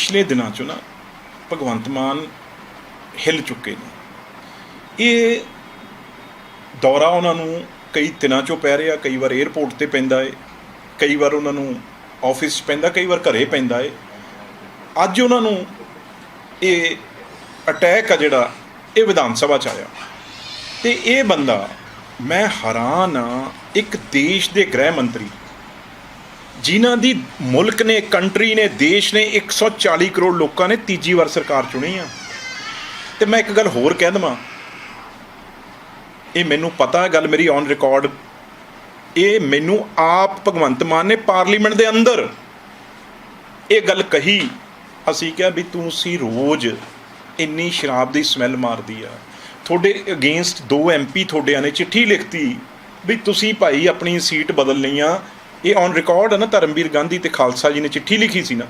ਪਿਛਲੇ ਦਿਨਾਂ 'ਚ ਨਾ ਭਗਵੰਤ ਮਾਨ ਹਿੱਲ ਚੁੱਕੇ ਨੇ। ਇਹ ਦੌਰਾ ਉਹਨਾਂ ਨੂੰ ਕਈ ਦਿਨਾਂ 'ਚੋਂ ਪੈ ਰਿਹਾ, ਕਈ ਵਾਰ 에ਅਰਪੋਰਟ ਤੇ ਪੈਂਦਾ ਏ, ਕਈ ਵਾਰ ਉਹਨਾਂ ਨੂੰ ਆਫਿਸ 'ਚ ਪੈਂਦਾ, ਕਈ ਵਾਰ ਘਰੇ ਪੈਂਦਾ ਏ। ਅੱਜ ਉਹਨਾਂ ਨੂੰ ਇਹ ਅਟੈਕ ਆ ਜਿਹੜਾ, ਇਹ ਵਿਧਾਨ ਸਭਾ 'ਚ ਆਇਆ। ਤੇ ਇਹ ਬੰਦਾ, ਮੈਂ ਹੈਰਾਨ ਆ, ਇੱਕ ਦੇਸ਼ ਦੇ ਗ੍ਰਹਿ ਮੰਤਰੀ ਜਿਨ੍ਹਾਂ ਦੀ ਮੁਲਕ ਨੇ, ਕੰਟਰੀ ਨੇ, ਦੇਸ਼ ਨੇ 140 ਕਰੋੜ ਲੋਕਾਂ ਨੇ ਤੀਜੀ ਵਾਰ ਸਰਕਾਰ ਚੁਣੀ ਆ। ਤੇ ਮੈਂ ਇੱਕ ਗੱਲ ਹੋਰ ਕਹਿ ਦਵਾਂ। ਇਹ ਮੈਨੂੰ ਪਤਾ ਗੱਲ ਮੇਰੀ ਔਨ ਰਿਕਾਰਡ ਇਹ ਮੈਨੂੰ ਆਪ ਭਗਵੰਤ ਮਾਨ ਨੇ ਪਾਰਲੀਮੈਂਟ ਦੇ ਅੰਦਰ ਇਹ ਗੱਲ ਕਹੀ। ਅਸੀਂ ਕਿਹਾ ਵੀ ਤੂੰ ਸੀ ਰੋਜ਼ ਇੰਨੀ ਸ਼ਰਾਬ ਦੀ ਸਮੈਲ ਮਾਰਦੀ ਆ। ਤੁਹਾਡੇ ਅਗੇਂਸਟ ਦੋ ਐਮਪੀ ਤੁਹਾਡਿਆਂ ਨੇ ਚਿੱਠੀ ਲਿਖਤੀ ਵੀ ਤੁਸੀਂ ਭਾਈ ਆਪਣੀ ਸੀਟ ਬਦਲ ਆ। ਇਹ ਔਨ ਰਿਕਾਰਡ ਹੈ ਨਾ ਧਰਮਵੀਰ ਗਾਂਧੀ ਤੇ ਖਾਲਸਾ ਜੀ ਨੇ ਚਿੱਠੀ ਲਿਖੀ ਸੀ ਨਾ,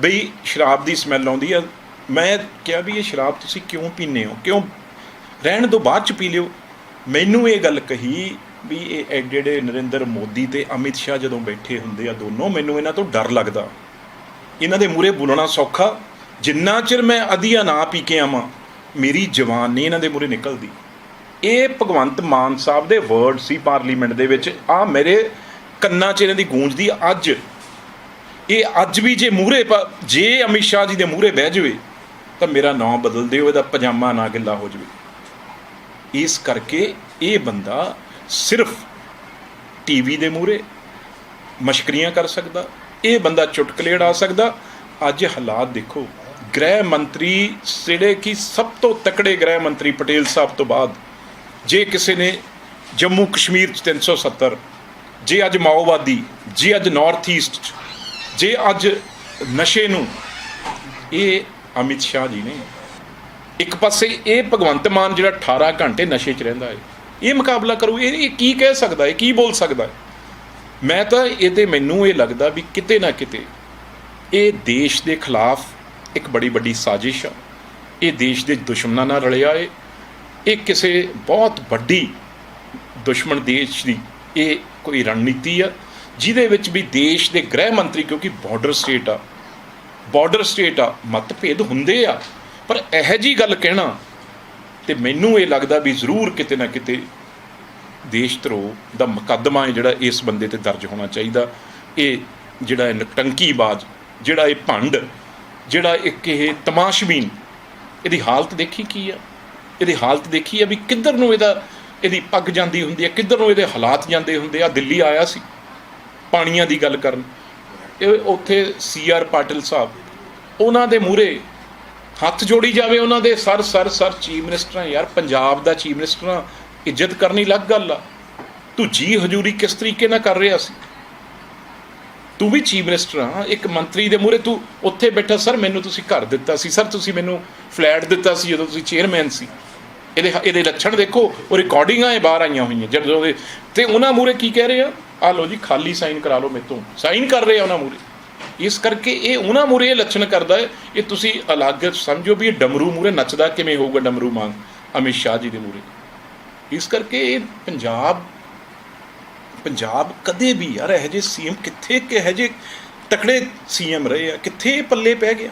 ਬਈ ਸ਼ਰਾਬ ਦੀ ਸਮੈਲ ਆਉਂਦੀ ਆ। ਮੈਂ ਕਿਹਾ ਵੀ ਇਹ ਸ਼ਰਾਬ ਤੁਸੀਂ ਕਿਉਂ ਪੀਂਦੇ ਹੋ? ਕਿਉਂ ਰਹਿਣ ਤੋਂ ਬਾਅਦ ਚ ਪੀ ਲਿਓ। ਮੈਨੂੰ ਇਹ ਗੱਲ ਕਹੀ ਵੀ ਇਹ ਜਿਹੜੇ ਨਰਿੰਦਰ ਮੋਦੀ ਤੇ ਅਮਿਤ ਸ਼ਾਹ ਜਦੋਂ ਬੈਠੇ ਹੁੰਦੇ ਆ ਦੋਨੋਂ, ਮੈਨੂੰ ਇਹਨਾਂ ਤੋਂ ਡਰ ਲੱਗਦਾ। ਇਹਨਾਂ ਦੇ ਮੂਹਰੇ ਬੋਲਣਾ ਸੌਖਾ। ਜਿੰਨਾ ਚਿਰ ਮੈਂ ਅਧੀਆ ਨਾ ਪੀ ਕੇ ਆਵਾਂ, ਮੇਰੀ ਜਵਾਨ ਨਹੀਂ ਇਹਨਾਂ ਦੇ ਮੂਹਰੇ ਨਿਕਲਦੀ। ਇਹ ਭਗਵੰਤ ਮਾਨ ਸਾਹਿਬ ਦੇ ਵਰਡ ਸੀ ਪਾਰਲੀਮੈਂਟ ਦੇ ਵਿੱਚ। ਆ ਮੇਰੇ ਕੰਨਾਂ 'ਚ ਇਹਨਾਂ ਦੀ ਗੂੰਜਦੀ ਅੱਜ। ਇਹ ਅੱਜ ਵੀ ਜੇ ਮੂਹਰੇ ਪ- ਜੇ ਅਮਿਤ ਸ਼ਾਹ ਜੀ ਦੇ ਮੂਹਰੇ ਬਹਿ ਜਾਵੇ, ਤਾਂ ਮੇਰਾ ਨਾਮ ਬਦਲ ਦਿਓ, ਇਹਦਾ ਪਜਾਮਾ ਨਾ ਗਿੱਲਾ ਹੋ ਜਾਵੇ। ਇਸ ਕਰਕੇ ਇਹ ਬੰਦਾ ਸਿਰਫ ਟੀਵੀ ਦੇ ਮੂਹਰੇ ਮਸ਼ਕਰੀਆਂ ਕਰ ਸਕਦਾ, ਇਹ ਬੰਦਾ ਚੁਟਕਲੇ ਉਡਾ ਸਕਦਾ। ਅੱਜ ਹਾਲਾਤ ਦੇਖੋ, ਗ੍ਰਹਿ ਮੰਤਰੀ ਜਿਹੜੇ ਕਿ ਸਭ ਤੋਂ ਤਕੜੇ ਗ੍ਰਹਿ ਮੰਤਰੀ ਪਟੇਲ ਸਾਹਿਬ ਤੋਂ ਬਾਅਦ, ਜੇ ਕਿਸੇ ਨੇ ਜੰਮੂ ਕਸ਼ਮੀਰ ਚ 370 ਜੇ ਅੱਜ ਮਾਓਵਾਦੀ, ਜੇ ਅੱਜ ਨਾਰਥ ਈਸਟ ਚ, ਜੇ ਅੱਜ ਨਸ਼ੇ ਨੂੰ, ਇਹ ਅਮਿਤ ਸ਼ਾਹ ਜੀ ਨੇ ਇੱਕ ਪਾਸੇ ਇਹ ਭਗਵੰਤ ਮਾਨ ਜਿਹੜਾ 18 ਘੰਟੇ ਨਸ਼ੇ 'ਚ ਰਹਿੰਦਾ ਹੈ, ਇਹ ਮੁਕਾਬਲਾ ਕਰੂ, ਇਹ ਇਹ ਕੀ ਕਹਿ ਸਕਦਾ ਹੈ, ਕੀ ਬੋਲ ਸਕਦਾ ਹੈ? ਮੈਂ ਤਾਂ ਇਹਦੇ ਮੈਨੂੰ ਇਹ ਲੱਗਦਾ ਵੀ ਕਿਤੇ ਨਾ ਕਿਤੇ ਇਹ ਦੇਸ਼ ਦੇ ਖਿਲਾਫ ਇੱਕ ਬੜੀ ਵੱਡੀ ਸਾਜ਼ਿਸ਼ ਆ। ਇਹ ਦੇਸ਼ ਦੇ ਦੁਸ਼ਮਣਾਂ ਨਾਲ ਰਲਿਆ ਏ। ਇਹ ਕਿਸੇ ਬਹੁਤ ਵੱਡੀ ਦੁਸ਼ਮਣ ਦੇਸ਼ ਦੀ ਇਹ ਕੋਈ ਰਣਨੀਤੀ ਆ, ਜਿਹਦੇ ਵਿੱਚ ਵੀ ਦੇਸ਼ ਦੇ ਗ੍ਰਹਿ ਮੰਤਰੀ, ਕਿਉਂਕਿ ਬਾਰਡਰ ਸਟੇਟ ਆ ਬਾਰਡਰ ਸਟੇਟ ਆ, ਮਤਭੇਦ ਹੁੰਦੇ ਆ। ਪਰ ਇਹੋ ਜੀ ਗੱਲ ਕਹਿਣਾ, ਤੇ ਮੈਨੂੰ ਇਹ ਲੱਗਦਾ ਵੀ ਜ਼ਰੂਰ ਕਿਤੇ ਨਾ ਕਿਤੇ ਦੇਸ਼ ਧਰੋਹ ਦਾ ਮੁਕੱਦਮਾ ਹੈ ਜਿਹੜਾ ਇਸ ਬੰਦੇ ਤੇ ਦਰਜ ਹੋਣਾ ਚਾਹੀਦਾ। ਇਹ ਜਿਹੜਾ ਇਹ ਨਟੰਕੀਬਾਜ਼ ਜਿਹੜਾ ਇਹ ਭੰਡ, ਜਿਹੜਾ ਇੱਕ ਇਹ ਤਮਾਸ਼ਬੀਨ, ਇਹਦੀ ਹਾਲਤ ਦੇਖੀ ਕੀ ਆ? ਇਹਦੀ ਹਾਲਤ ਦੇਖੀ ਆ ਵੀ ਕਿੱਧਰ ਨੂੰ ਇਹਦਾ ਇਹਦੀ ਪੱਗ ਜਾਂਦੀ ਹੁੰਦੀ ਹੈ, ਕਿੱਧਰ ਨੂੰ ਇਹਦੇ ਹਾਲਾਤ ਜਾਂਦੇ ਹੁੰਦੇ ਆ? ਦਿੱਲੀ ਆਇਆ ਸੀ, ਪਾਣੀਆਂ ਦੀ ਗੱਲ ਕਰਨ। ਇਹ ਉੱਥੇ ਸੀ ਆਰ ਪਾਟਿਲ ਸਾਹਿਬ, ਉਹਨਾਂ ਦੇ ਮੂਹਰੇ ਹੱਥ ਜੋੜੀ ਜਾਵੇ ਉਹਨਾਂ ਦੇ, ਸਰ ਸਰ ਸਰ, ਚੀਫ ਮਿਨਿਸਟਰਾਂ, ਯਾਰ ਪੰਜਾਬ ਦਾ ਚੀਫ ਮਿਨਿਸਟਰਾਂ ਇੱਜ਼ਤ ਕਰਨੀ ਲੱਗ ਗੱਲ ਆ। ਤੂੰ ਜੀ ਹਜੂਰੀ ਕਿਸ ਤਰੀਕੇ ਨਾਲ ਕਰ ਰਿਹਾ ਸੀ? ਤੂੰ ਵੀ ਚੀਫ ਮਿਨਿਸਟਰ ਆ, ਇੱਕ ਮੰਤਰੀ ਦੇ ਮੂਹਰੇ ਤੂੰ ਉੱਥੇ ਬੈਠਾ, ਸਰ, ਮੈਨੂੰ ਤੁਸੀਂ ਘਰ ਦਿੱਤਾ ਸੀ, ਸਰ, ਤੁਸੀਂ ਮੈਨੂੰ ਫਲੈਟ ਦਿੱਤਾ ਸੀ ਜਦੋਂ ਤੁਸੀਂ ਚੇਅਰਮੈਨ ਸੀ। ਇਹਦੇ ਇਹਦੇ ਲੱਛਣ ਦੇਖੋ, ਉਹ ਰਿਕਾਰਡਿੰਗਾਂ ਇਹ ਬਾਹਰ ਆਈਆਂ ਹੋਈਆਂ ਜਦੋਂ ਉਹਦੇ, ਤੇ ਉਹਨਾਂ ਮੂਹਰੇ ਕੀ ਕਹਿ ਰਹੇ ਆ? ਆ ਲਓ ਜੀ, ਖਾਲੀ ਸਾਈਨ ਕਰਾ ਲਓ ਮੇਰੇ ਤੋਂ ਸਾਈਨ ਕਰ ਰਹੇ ਆ ਉਹਨਾਂ ਮੂਹਰੇ। ਇਸ ਕਰਕੇ ਇਹ ਉਹਨਾਂ ਮੂਹਰੇ ਇਹ ਲੱਛਣ ਕਰਦਾ ਹੈ, ਇਹ ਤੁਸੀਂ ਅਲੱਗ ਸਮਝੋ ਵੀ ਇਹ ਡਮਰੂ ਮੂਹਰੇ ਨੱਚਦਾ ਕਿਵੇਂ ਹੋਊਗਾ ਡਮਰੂ ਮਾਂਗ, ਅਮਿਤ ਸ਼ਾਹ ਜੀ ਦੇ ਮੂਹਰੇ। ਇਸ ਕਰਕੇ ਇਹ ਪੰਜਾਬ ਪੰਜਾਬ ਕਦੇ ਵੀ ਯਾਰ ਇਹੋ ਜਿਹੇ ਸੀਐਮ ਕਿੱਥੇ ਕਿ ਇਹੋ ਜਿਹੇ ਤਕੜੇ ਸੀਐਮ ਰਹੇ ਆ, ਕਿੱਥੇ ਇਹ ਪੱਲੇ ਪੈ ਗਿਆ?